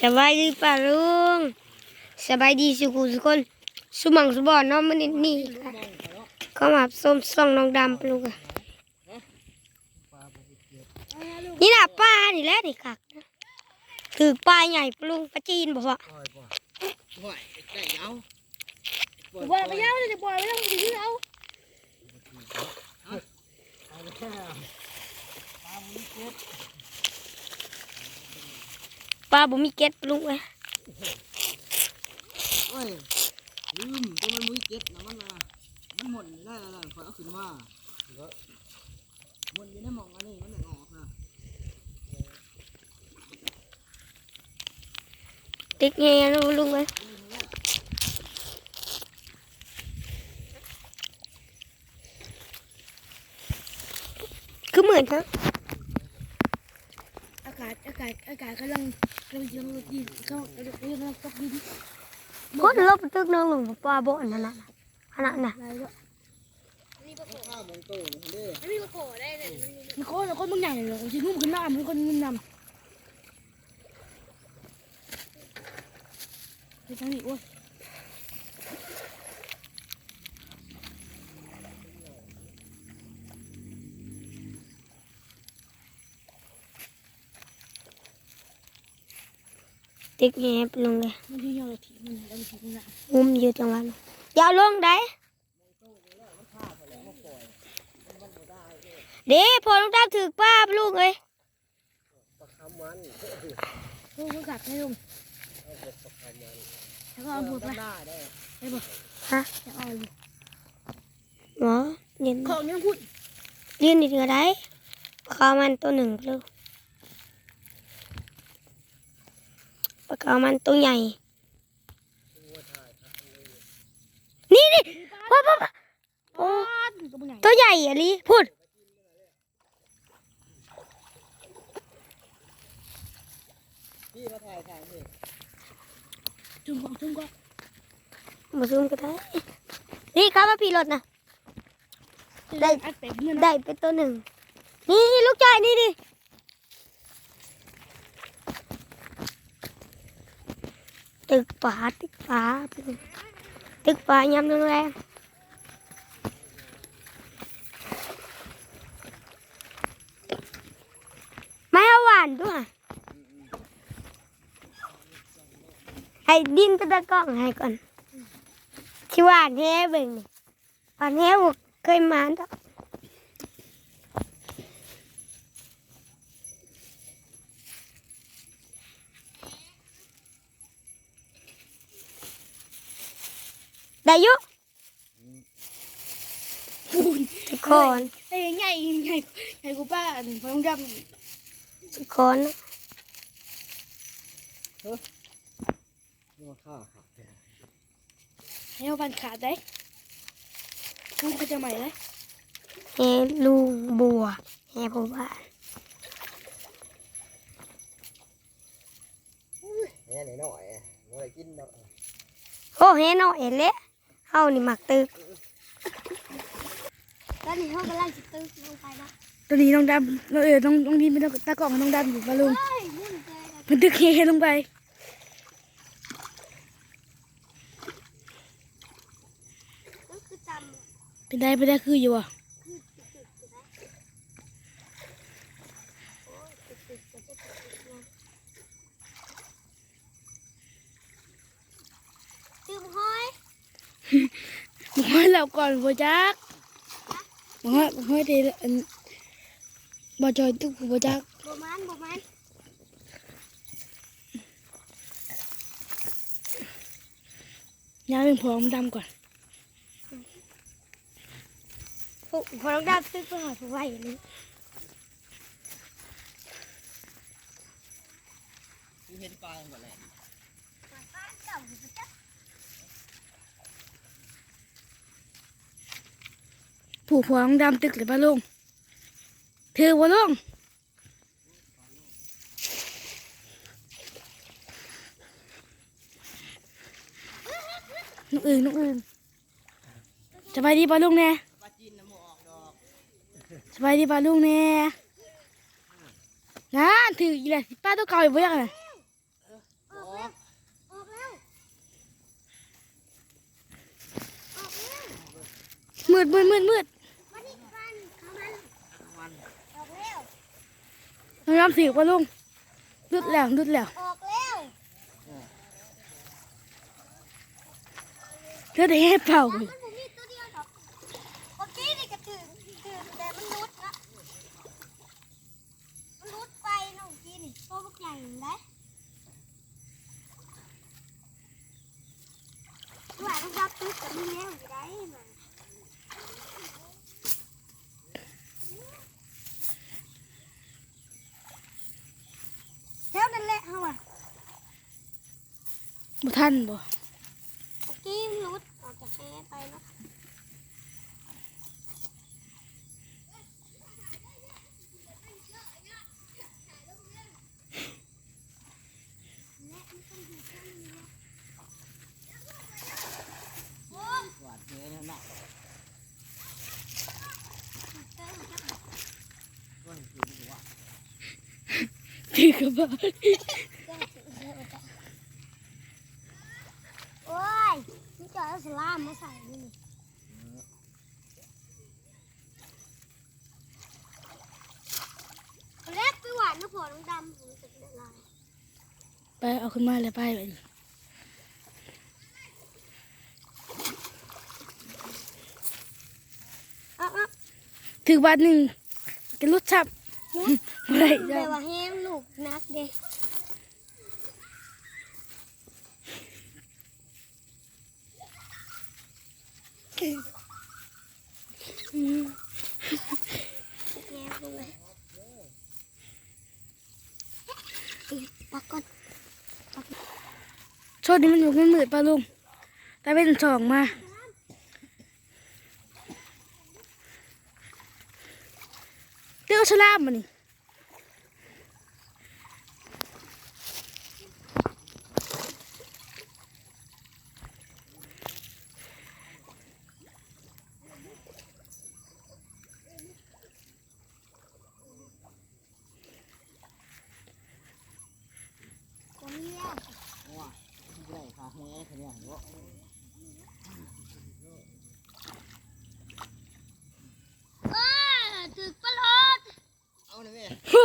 สบายดีป่ะลุงสบายดีสุขุทุคนสุมังสุบอนเนาะมันนี่นี่ค่ะเข้ามาส้มส่องน้องดำปลุกอะนี่น่ะป้านี่แหละนี่คักนะถือป้าใหญ่ปลุงปลาจีนบอกว่าปล่อยปล่อยปล่อยได้เอาปล่อยบอยไปยาวเลยบอยไม่ต้องถือเอาเอาไปแค่ปลาบุญเก็บ ป้าบ่มีเก็ตปลุงเลยเอ้ยลืมตัวมันมุ้ยเก็บนะมันนะมันหมดอยู่ได้แล้วล่ะคอยเอาขึ้นมาหมดอยู่ในหมองอันนี้มันไหนออกนะติ๊กเงี้ยนะลุงเลยคือเหมือนครับ อากาศอากาศอากาศกำลังกำลังจะดีก็กำลังกำลังตกดิน ค ก็ลบตึกน้องหลวงป้าบ่อนนั่นน่ะขนาดน่ะอะไรก็ข้าวมองโตมันเด้มันโคตรโคตรบางอย่างเลยจริงมึงขึ้นหน้ามึงคนมึงนำไปทางนี้โอ้ย ติ๊กเงี้ยปลุงเลยงุ้มอยู่จังหวะนั้ย่าลงได้เด้พอลุงตาถือป้าลุงเลยปลาคำมันโอ้ก็กัดให้ลุงแล้วก็เอาบุตรไปได้ได้ได้บ่ฮะจะเอาอยู่หมอเย็นของยังพูดยืนอีกก็ได้ข้ามันตัวหนึ่งลุง ปลาข้าวมันตัวใหญ่ นี่นี่ป้าป้าป้าโอ้ก็บางอย่างตัวใหญ่อะลิพูดพี่มาถ่ายถ่ายนี่จุ่มก่อนจุ่มก่อนมาซูมก็ได้นี่ครับว่าพี่รถนะได้อัดเต็มเงินได้เป็นตัวหนึ่ง นี่ลูกจอยนี่ดิ ตึกป่าตึกป่าตึกป่ายำแรงๆไม่เอาหวานด้วย ให้ดินไปตะกล้องให้ก่อนที่หวานแฮ่เบิ่งนี่หวานแฮ่บเคยมาดอก ได้อยุทุกคนไอ้ใหญ่ใหญ่ใหญ่กูป้าอันพงดทุกคนนี่มาฆ่าหักแกำให้เอาบันขาดได้ลุงก็จะใหม่เลยแห่ลุงบัวแห่ผู้บ้านแง่หน่อยหน่อยว่าอะไรกินเนาะโอ้แห่น้อยเละ เฮานี่มักตึกตอนนี้เฮากำลังสิตึกลงไปนะตอนนี้น้องดำน้องเอ๋น้องน้องดีไม่ต้องตากล้องน้องดำอยู่ปะลุงเฮ้ยนี่มันเจอกันมันตึกเฮลงไปตึกคือจเป็นได้เป็นได้คืออยู่อะำคือตึกๆอยู่นะโอ้ยตึกๆก็จะตึกๆนะตื่มห้อย บอกให้เราก่อนบัวจักบอกให้บอกให้เดอันบ่จอยตึกบัวจักบ่มันบ่มันย่าง ผู้พองดำตึกหรือปลาลงเธอว่าลงนกอื่นนกอื่นสบายดีปลาลุงแน่สบายดีปลาลุงแน่นะถืออีแหละป้าต้องเกาอีกเยอะเลยมืดมืดมืดมืด น้องดำถือปลาลุงดุดแล้วดุดแล้วออกแล้วเธอได้ให้เป่ามันบ่มีตัวเดียวดอกเมื่อกี้นี่ก็ถือถือแต่มันรุดนะมันรุดไปน้องกี้นี่ตัวบักใหญ่เลยว่าต้องรับตึกกับมีแล้วอยู่ได้มันแถวนั่นแหละเฮาอะ บ่ทันบ่เมื่อกี้มันรุดออกจากแพไปเนาะที่ก็เห็นคือมันว่าถือกระบะ โอ้ยนี่จอด สลามมาใส่นี่เล็กไปหวานน้ำผอน้ำดำผมจะเป็นอะไรไปเอาขึ้นมาเลยไปไปดิอะอะถือบาทหนึ่งกระลุดชับอะไรแปลจ้ะว่าแห้งลูกนักเด้ อืม แง่ลงเลย ปักก่อนโชดนี้มันอยู่มันมืดปลาลุง แต่เป็นสองมาเตี้ยวฉลามมานี่ ตัวเนี้ย ว่าที่ได้คาแห้เขาเนี่ยเนาะ เออถึกปลอด เอาหน่อยแม่ โอ้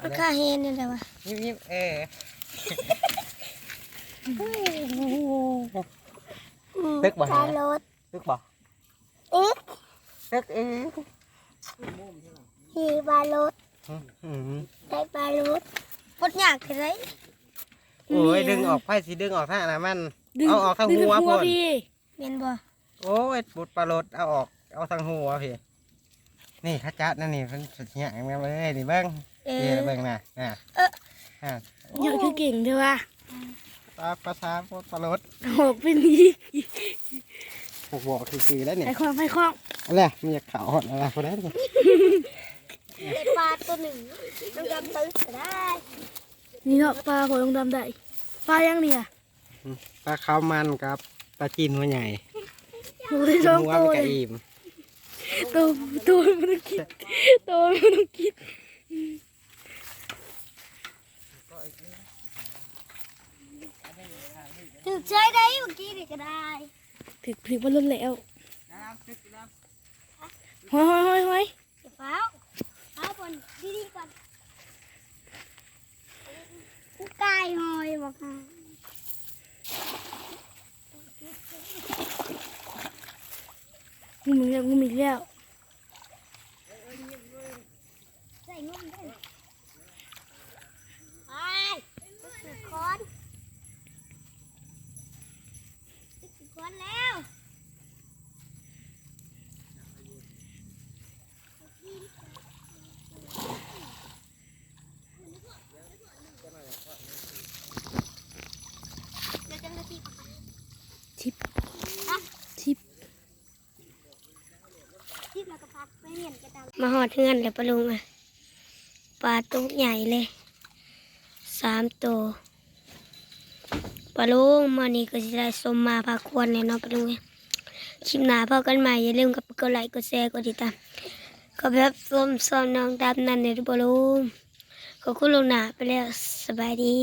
ปลาลุงรุดแหละตัวเหลวตัวเหลวเขาดำตัวที่สองมันตัวเหลวไม่ได้อีกเนี่ยมันใส่คลองนะถึกปลอดลูกเลยวันนะครับเองไงสิถ่ายลงติ๊กต็อกค่ะมันค่าเฮนนี่แหละวะยิ้มยิ้มเออตึกบ่ฮะค่ารถตึกบ่อึ๊กตึกเองขี่ปลารถอืมได้ปลารถพดยากเลยโอ้ยดึงออกไพ่สิดึงออกทางอันนั้นมันดึงเอาออกทางดึหัวหัวพ่นพี่เมียนบ่โอ้ยบุดปลาลดเอาออกเอาทางหัวพี่นี่ข้าจัดนั่นนี่เป็นสุดเหี้ยงามเลยนี่เบิ้ง เออเบิ้งน่ะอะเออนะเยอะคือเก่งด้อว่ะปลาปลาซาปลาปลดหกเป็นนี้หกบอกคือๆแล้วเนี่ยไอ้ความไอ้คล้องอะไรมีขาวหดอะไรคนนั้นนี่ได้ปลาตัวหนึ่งต้องดำตื้อได้นี่เนาะปลาหัวลงดำได้ปลายังเนี่ยปลาขาวมันกับปลาจีนหัวใหญ่หนูได้สองหัวตัวมันเลกระยอิ่มตัวตัวมันต้องคิดตัวมันต้องคิด ถึก ใช้ได้เมื่อกี้นี่ก็ได้ถึกถึกมันล้นแล้วห้อยห้อยห้อยห้อยเดี๋ยวเฝ้าเอาบนดีๆก่อนกูกายหอยบอกค่ะงูมีแล้วงูมีแล้ว ใส่งุ่มด้วยไปตึกคอนตึกคอนแล้ว เดี๋ยวจะมาตี ทิปทิป มาหอดเฮือนแล้วปลาลุงอะปลาตัวใหญ่เลยสามตัวปลาลุงมานี่ก็จะได้สมมาพาควรเลยเนาะปลาลุงคลิปหน้าพอกันใหม่อย่าลืมกับกดไลค์กดแชร์กดติดตามก็แบบส้มซ้อมน้องดำนั่นเลยปลาลุงขอบคุณลุงหนาไปแล้วสบายดี